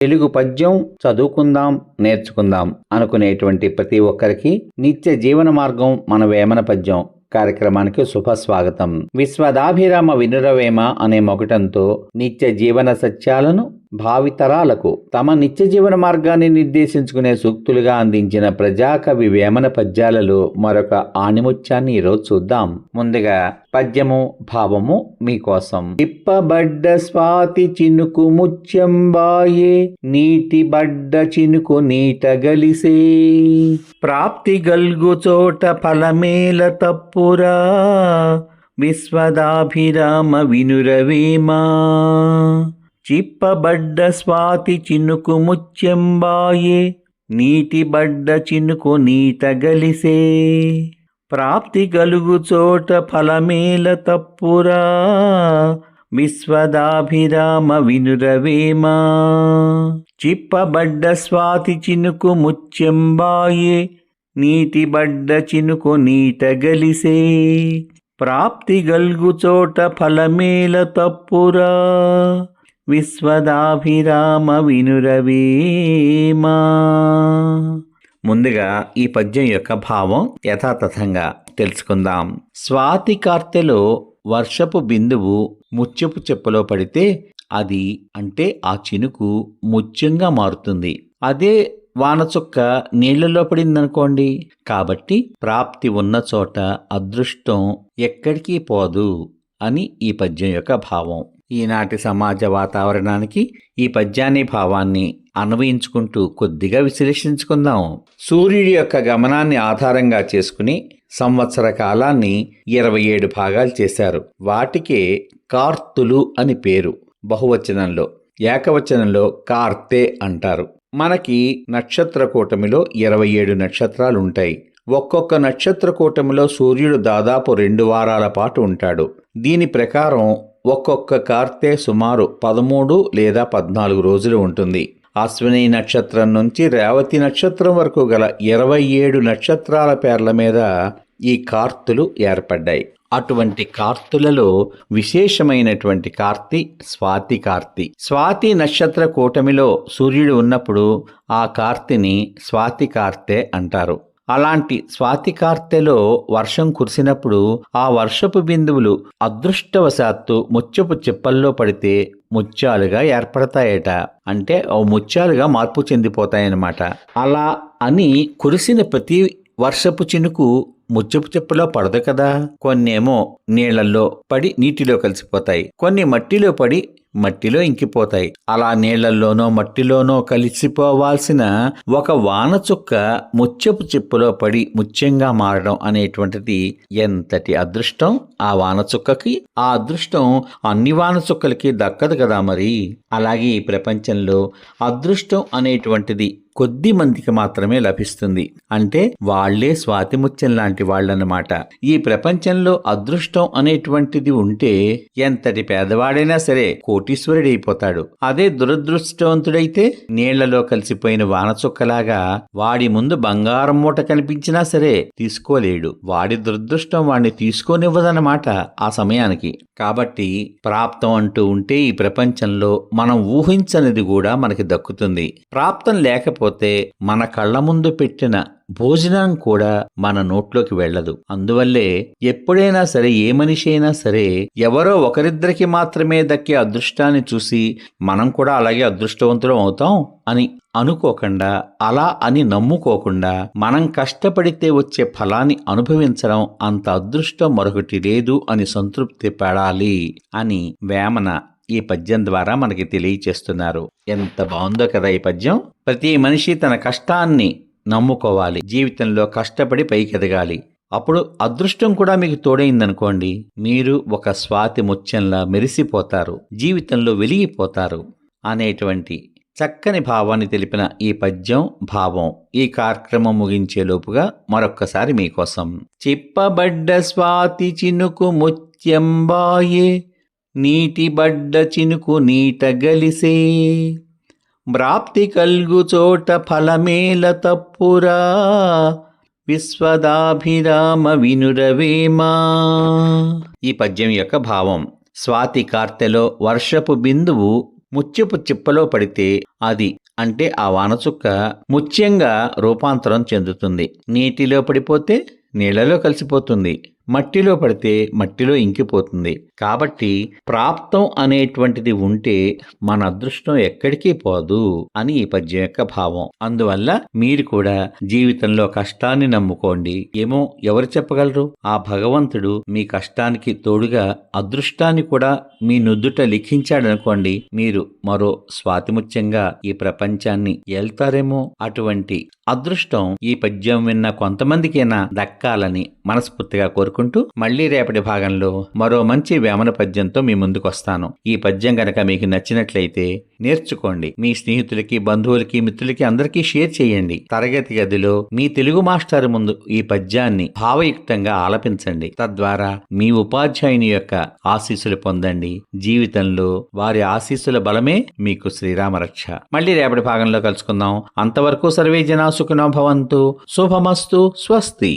తెలుగు పద్యం చదువుకుందాం నేర్చుకుందాం అనుకునేటువంటి ప్రతి ఒక్కరికి నిత్య జీవన మార్గం మన వేమన పద్యం కార్యక్రమానికి శుభ స్వాగతం విశ్వదాభిరామ వినురవేమ అనే మొగటంతో నిత్య జీవన సత్యాలను భావితరాలకు తమ నిత్య జీవన మార్గాన్ని నిర్దేశించుకునే సూక్తులుగా అందించిన ప్రజాకవి వేమన పద్యాలలో మరొక ఆణిముత్యాన్ని ఈరోజు చూద్దాం. ముందుగా పద్యము భావము మీకోసం. ఇప్పబడ్డ స్వాతి చినుకు ముత్యంబాయే నీటి బడ్డ చినుకు నీట గలిసే. ప్రాప్తి గల్గు చోట ఫలమేల తప్పురా విశ్వదాభిరామ వినురవేమా. చిప్పబడ్డ స్వాతి చినుకు ముచ్చెంబాయే నీటి బడ్డ చినుకు నీట గలిసే. ప్రాప్తి గలుగు చోట ఫలమేల తప్పురా విశ్వదాభిరామ వినురవేమా. చిప్పబడ్డ స్వాతి చినుకు ముచ్చెంబాయే నీటి బడ్డ చినుకు నీట గలిసే. ప్రాప్తి గల్గు చోట ఫలమేల తప్పురా విశ్వదాభిరామ వినురవీమా ముందుగా ఈ పద్యం యొక్క భావం యథాతథంగా తెలుసుకుందాం. స్వాతి కార్తెలో వర్షపు బిందువు ముత్యపు చెప్పులో పడితే అది అంటే ఆ చినుకు ముత్యంగా మారుతుంది. అదే వానచుక్క నీళ్ళలో పడిందనుకోండి. కాబట్టి ప్రాప్తి ఉన్న చోట అదృష్టం ఎక్కడికి పోదు అని ఈ పద్యం యొక్క భావం. ఈనాటి సమాజ వాతావరణానికి ఈ పద్యాన్ని భావాన్ని అన్వయించుకుంటూ కొద్దిగా విశ్లేషించుకుందాం. సూర్యుడి యొక్క గమనాన్ని ఆధారంగా చేసుకుని సంవత్సర కాలాన్ని ఇరవై ఏడు భాగాలు చేశారు. వాటికే కార్తులు అని పేరు. బహువచనంలో ఏకవచనంలో కార్తే అంటారు. మనకి నక్షత్ర కూటమిలో ఇరవై ఏడు నక్షత్రాలు ఉంటాయి. ఒక్కొక్క నక్షత్ర కూటమిలో సూర్యుడు దాదాపు రెండు వారాల పాటు ఉంటాడు. దీని ప్రకారం ఒక్కొక్క కార్తె సుమారు పదమూడు లేదా పద్నాలుగు రోజులు ఉంటుంది. అశ్విని నక్షత్రం నుంచి రేవతి నక్షత్రం వరకు గల ఇరవై ఏడు నక్షత్రాల పేర్ల మీద ఈ కార్తులు ఏర్పడ్డాయి. అటువంటి కార్తులలో విశేషమైనటువంటి కార్తి స్వాతి కార్తి. స్వాతి నక్షత్ర కూటమిలో సూర్యుడు ఉన్నప్పుడు ఆ కార్తిని స్వాతి కార్తె అంటారు. అలాంటి స్వాతి కార్తెలో వర్షం కురిసినప్పుడు ఆ వర్షపు బిందువులు అదృష్టవశాత్తు ముత్యపు చిప్పల్లో పడితే ముత్యాలుగా ఏర్పడతాయట. అంటే ఓ ముత్యాలుగా మార్పు చెందిపోతాయన్నమాట. అలా అని కురిసిన ప్రతి వర్షపు చినుకు ముచ్చపు చెప్పులో పడదు కదా. కొన్నేమో నీళ్ళలో పడి నీటిలో కలిసిపోతాయి. కొన్ని మట్టిలో పడి మట్టిలో ఇంకిపోతాయి. అలా నీళ్ళలోనో మట్టిలోనో కలిసిపోవాల్సిన ఒక వానచుక్క ముచ్చపు ముత్యపు చిప్పులో పడి ముత్యంగా మారడం అనేటువంటిది ఎంతటి అదృష్టం? ఆ వానచుక్కకి ఆ అదృష్టం అన్ని వానచుక్కలకి దక్కదు కదా మరి? అలాగే ఈ ప్రపంచంలో అదృష్టం అనేటువంటిది కొద్ది మందికి మాత్రమే లభిస్తుంది. అంటే వాళ్ళే స్వాతిముత్యం లాంటి వాళ్ళనమాట ఈ ప్రపంచంలో అదృష్టం అనేటువంటిది ఉంటే ఎంతటి పేదవాడైనా సరే కోటీశ్వరుడైపోతాడు. అదే దురదృష్టవంతుడైతే నీళ్ళలో కలిసిపోయిన వానచుక్కలాగా వాడి ముందు బంగారం మూట కనిపించినా సరే తీసుకోలేడు. వాడి దురదృష్టం వాడిని తీసుకోనివ్వదన్నమాట ఆ సమయానికి. కాబట్టి ప్రాప్తం అంటూ ఉంటే ఈ ప్రపంచంలో మనం ఊహించనిది కూడా మనకి దక్కుతుంది. ప్రాప్తం లేకపోతే మన కళ్ళ ముందు పెట్టిన భోజనం కూడా మన నోట్లోకి వెళ్ళదు. అందువల్లే ఎప్పుడైనా సరే ఏ మనిషి అయినా సరే ఎవరో ఒకరిద్దరికి మాత్రమే దక్కే అదృష్టాన్ని చూసి మనం కూడా అలాగే అదృష్టవంతులం అవుతాం అని అనుకోకుండా అలా అని నమ్ముకోకుండా మనం కష్టపడితే వచ్చే ఫలాన్ని అనుభవించడం అంత అదృష్టం మరొకటి లేదు అని సంతృప్తి పడాలి అని వేమన ఈ పద్యం ద్వారా మనకి తెలియచేస్తున్నారు. ఎంత బాగుందో కదా ఈ పద్యం? ప్రతి మనిషి తన కష్టాన్ని నమ్ముకోవాలి. జీవితంలో కష్టపడి పైకెదగాలి అప్పుడు అదృష్టం కూడా మీకు తోడైందనుకోండి. మీరు ఒక స్వాతి ముత్యంలా మెరిసిపోతారు. జీవితంలో వెలిగిపోతారు అనేటువంటి చక్కని భావాన్ని తెలిపిన ఈ పద్యం భావం ఈ కార్యక్రమం ముగించేలోపుగా మరొక్కసారి మీకోసం. చిప్పబడ్డ స్వాతి చినుకు ముత్యంబాయే నీటి బడ్డ చినుకు నీట గలిసే. ప్రాప్తి కల్గు చోట ఫలమేల తప్పురా. విశ్వదాభిరామ వినురవేమా. ఈ పద్యం యొక్క భావం స్వాతి కార్తెలో వర్షపు బిందువు ముత్యపు చిప్పలో పడితే అది అంటే ఆ వానచుక్క ముత్యంగా రూపాంతరం చెందుతుంది. నీటిలో పడిపోతే నీళ్ళలో కలిసిపోతుంది. మట్టిలో పడితే మట్టిలో ఇంకిపోతుంది. కాబట్టి ప్రాప్తం అనేటువంటిది ఉంటే మన అదృష్టం ఎక్కడికి పోదు అని ఈ పద్యం యొక్క భావం. అందువల్ల మీరు కూడా జీవితంలో కష్టాన్ని నమ్ముకోండి. ఏమో ఎవరు చెప్పగలరు? ఆ భగవంతుడు మీ కష్టానికి తోడుగా అదృష్టాన్ని కూడా మీ నుదుట లిఖించాడనుకోండి మీరు మరో స్వాతిముత్యంగా ఈ ప్రపంచాన్ని ఏల్తారేమో? అటువంటి అదృష్టం ఈ పద్యం విన్న కొంతమందికైనా దక్కాలని మనస్ఫూర్తిగా కోరుకుంటూ మళ్ళీ రేపటి భాగంలో మరో మంచి వేమన పద్యంతో మీ ముందుకు వస్తాను ఈ పద్యం గనక మీకు నచ్చినట్లయితే నేర్చుకోండి. మీ స్నేహితులకి బంధువులకి మిత్రులకి అందరికీ షేర్ చేయండి. తరగతి గదిలో మీ తెలుగు మాస్టర్ ముందు ఈ పద్యాన్ని భావయుక్తంగా ఆలపించండి. తద్వారా మీ ఉపాధ్యాయుని యొక్క ఆశీస్సులు పొందండి. జీవితంలో వారి ఆశీస్సుల బలమే మీకు శ్రీరామ రక్ష. మళ్ళీ రేపటి భాగంలో కలుసుకుందాం. అంతవరకు సర్వే జనా సుఖనో భవంతు. శుభమస్తు. స్వస్తి.